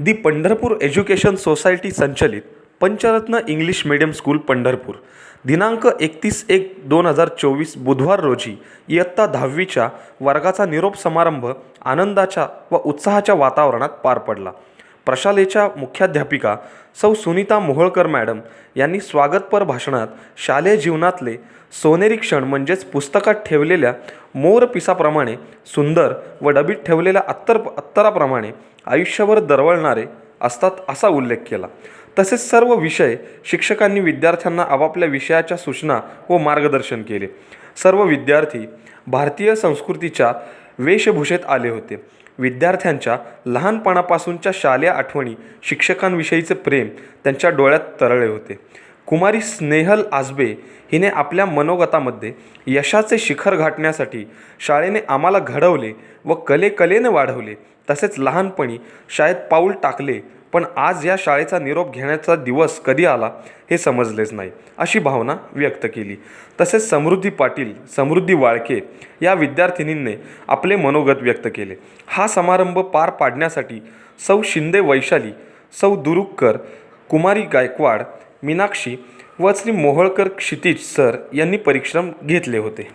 दी Pandharpur education society संचलित Panchratna English medium school Pandharpur. दिनांक एकतीस एक दोन हजार चोवीस बुधवार रोजी इयत्ता दहावीच्या वर्गाचा निरोप समारंभ आनंदाच्या व उत्साहाच्या वातावरणात पार पडला. प्रशालेच्या मुख्याध्यापिका सौ सुनीता मोहोळकर मॅडम यांनी स्वागतपर भाषणात शालेय जीवनातले सोनेरी क्षण म्हणजेच पुस्तकात ठेवलेल्या मोरपिसाप्रमाणे सुंदर व डबीत ठेवलेल्या अत्तर अत्तराप्रमाणे आयुष्यभर दरवळणारे असतात असा उल्लेख केला. तसेच सर्व विषय शिक्षकांनी विद्यार्थ्यांना आपापल्या विषयाच्या सूचना व मार्गदर्शन केले. सर्व विद्यार्थी भारतीय संस्कृतीच्या वेशभूषेत आले होते. विद्यार्थ्यांच्या लहानपणापासूनच्या शालेय आठवणी शिक्षकांविषयीचे प्रेम त्यांच्या डोळ्यात तरळले होते. कुमारी स्नेहल आजबे हिने आपल्या मनोगतामध्ये यशाचे शिखर गाठण्यासाठी शाळेने आम्हाला घडवले व कले कलेने वाढवले. तसेच लहानपणी शाळेत पाऊल टाकले पण आज या शाळेचा निरोप घेण्याचा दिवस कधी आला हे समजलेच नाही अशी भावना व्यक्त केली. तसेच समृद्धी पाटील समृद्धी वाळके या विद्यार्थिनींनी आपले मनोगत व्यक्त केले. हा समारंभ पार पाडण्यासाठी सौ शिंदे वैशाली सौ दुरुक्कर कुमारी गायकवाड मीनाक्षी व श्री मोहोळकर क्षितिज सर यांनी परिश्रम घेतले होते.